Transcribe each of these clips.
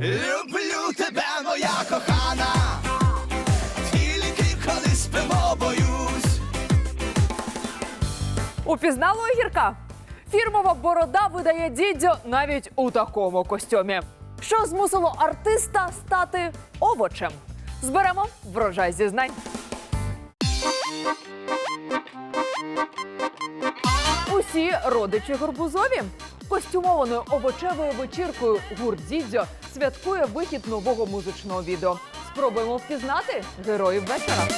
Люблю тебе, моя кохана, тільки коли спимо, боюсь. Упізнало огірка? Фірмова борода видає дідьо навіть у такому костюмі. Що змусило артиста стати овочем? Зберемо врожай зізнань. Усі родичі горбузові. Костюмованою овочевою вечіркою гурт Дідзьо святкує вихід нового музичного відео. Спробуємо впізнати героїв вечора.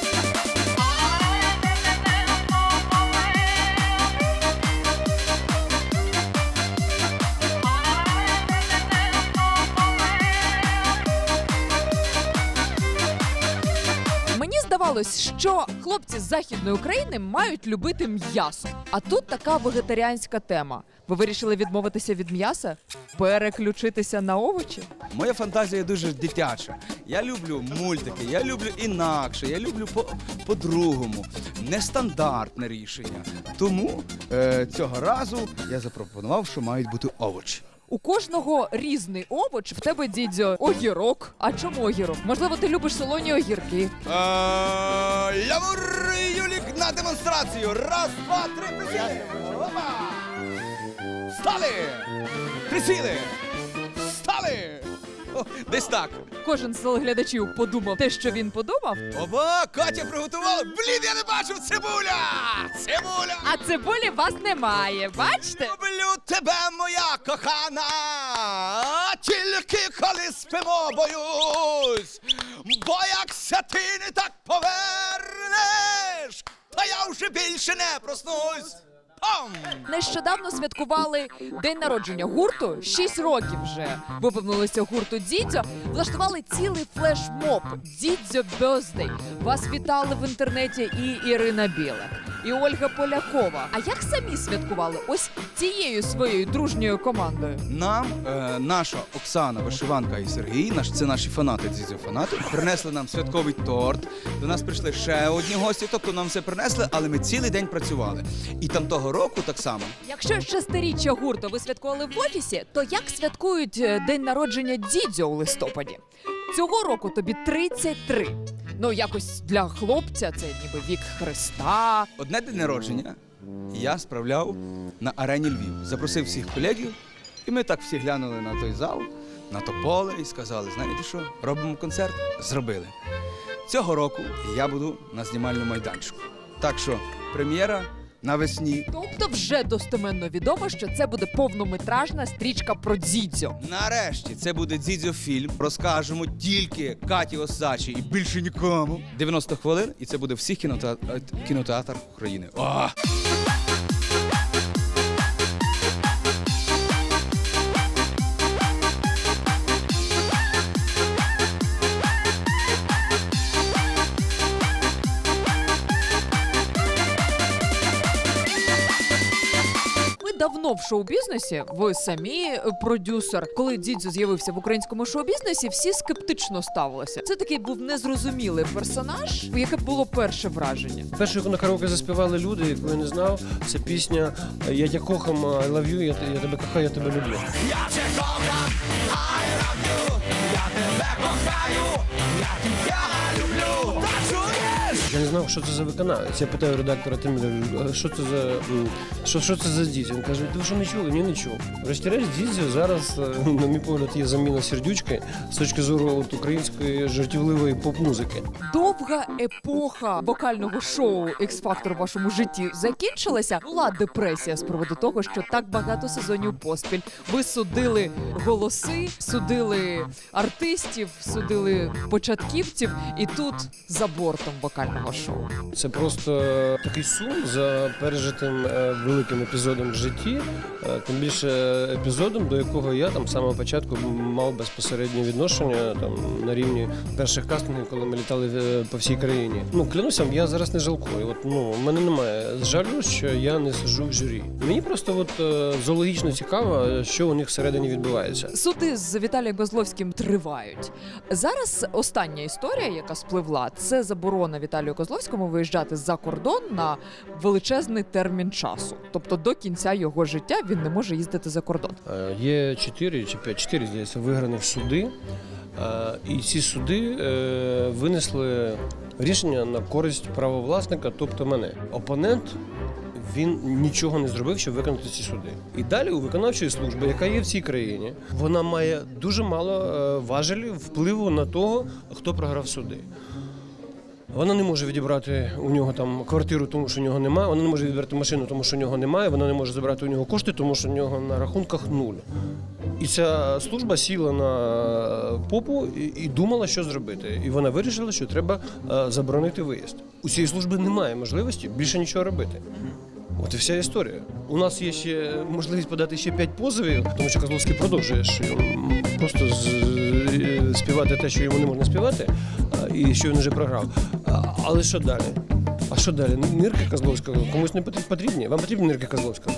Мені здавалось, що хлопці з західної України мають любити м'ясо. А тут така вегетаріанська тема. Ви вирішили відмовитися від м'яса, переключитися на овочі? Моя фантазія дуже дитяча. Я люблю мультики, я люблю інакше, я люблю по- по-другому. Нестандартне рішення. Тому е, цього разу я запропонував, що мають бути овочі. У кожного різний овоч, в тебе дідзьо огірок. А чому огірок? Можливо, ти любиш солоні огірки. Лявур на демонстрацію. Раз, два, три, присіли. Опа! Стали! Присіли! Стали! О, десь так. Кожен з телеглядачів подумав те, що він подумав. Оба, Катя приготувала. Блін, я не бачив цибуля! Цибуля! А цибулі вас немає. Бачите? Люблю тебе, моя кохана, тільки коли спимо, боюсь, бо якся ти не так повернеш, то я вже більше не проснусь. Пам! Нещодавно святкували день народження гурту. Шість років вже виповнилося гурту Дідзьо. Влаштували цілий флешмоб Дідзьо Бьоздей. Вас вітали в інтернеті і Ірина Білик, і Ольга Полякова. А як самі святкували? Ось цією своєю дружньою командою. Нам е, наша Оксана Вишиванка і Сергій, наш це наші фанати, дзізьо фанати, принесли нам святковий торт. До нас прийшли ще одні гості, тобто нам все принесли, але ми цілий день працювали. І там того року так само. Якщо шестиріччя гурту ви святкували в офісі, то як святкують е, день народження Дідзьо у листопаді? Цього року тобі 33. Ну, якось для хлопця це ніби вік Христа. Одне день народження я справляв на арені Львів. Запросив всіх колегів, і ми так всі глянули на той зал, на то поле і сказали: знаєте що, робимо концерт? Зробили. Цього року я буду на знімальному майданчику. Так що прем'єра навесні. Тобто вже достеменно відомо, що це буде повнометражна стрічка про дзідзьо. Нарешті це буде дзідзьо-фільм. Розкажемо тільки Каті Осачі і більше нікому. 90 хвилин, і це буде всіх кінотеатр кінотеатр України. О! Давно в шоу-бізнесі, ви самі е, продюсер. Коли Дідзьо з'явився в українському шоу-бізнесі, всі скептично ставилися. Це такий був незрозумілий персонаж. Яке було перше враження? Перше, яку на караоке заспівали люди, яку я не знав, це пісня Я тя кохам, I love you, я, тебе те- я тебе кохаю, я тебе люблю. Я не знав, що це за виконавець. Я питаю редактора Тиміля, що це за що, що це за дідзьо? Він каже, ви що не чули? Ні, не чув. Врешті-решт, дідзьо зараз, е, на мій погляд, є заміна сердючки з точки зору от, української жартівливої поп-музики. Довга епоха вокального шоу X-Factor в вашому житті закінчилася. Була депресія з приводу того, що так багато сезонів поспіль. Ви судили голоси, судили артистів, судили початківців, і тут за бортом вокального шоу. Це просто такий сум за пережитим е, великим епізодом в житті, е, тим більше епізодом, до якого я там з самого початку мав безпосереднє відношення там на рівні перших кастингів, коли ми літали е, по всій країні. Ну клянуся, я зараз не жалкую. От ну в мене немає жалю, що я не сиджу в журі. Мені просто от е, зоологічно цікаво, що у них всередині відбувається. Суди з Віталієм Козловським тривають. Зараз остання історія, яка спливла, це заборона Віталію Козловському Козловському виїжджати за кордон на величезний термін часу. Тобто до кінця його життя він не може їздити за кордон. Е, Є 4 чи 5, 4, здається, виграних суди. Е, І ці суди е, винесли рішення на користь правовласника, тобто мене. Опонент він нічого не зробив, щоб виконати ці суди. І далі у виконавчої служби, яка є в цій країні, вона має дуже мало важелів впливу на того, хто програв суди. Вона не може відібрати у нього там квартиру, тому що у нього немає. Вона не може відібрати машину, тому що у нього немає. Вона не може забрати у нього кошти, тому що у нього на рахунках нуль. І ця служба сіла на попу і, і думала, що зробити. І вона вирішила, що треба е, заборонити виїзд. У цієї служби немає можливості більше нічого робити. От і вся історія. У нас є ще можливість подати ще п'ять позовів, тому що Козловський продовжує що просто з, е, співати те, що йому не можна співати, і що він вже програв. Але що далі? А що далі? Нирки Козловського комусь не потрібні? Вам потрібні нирки Козловського?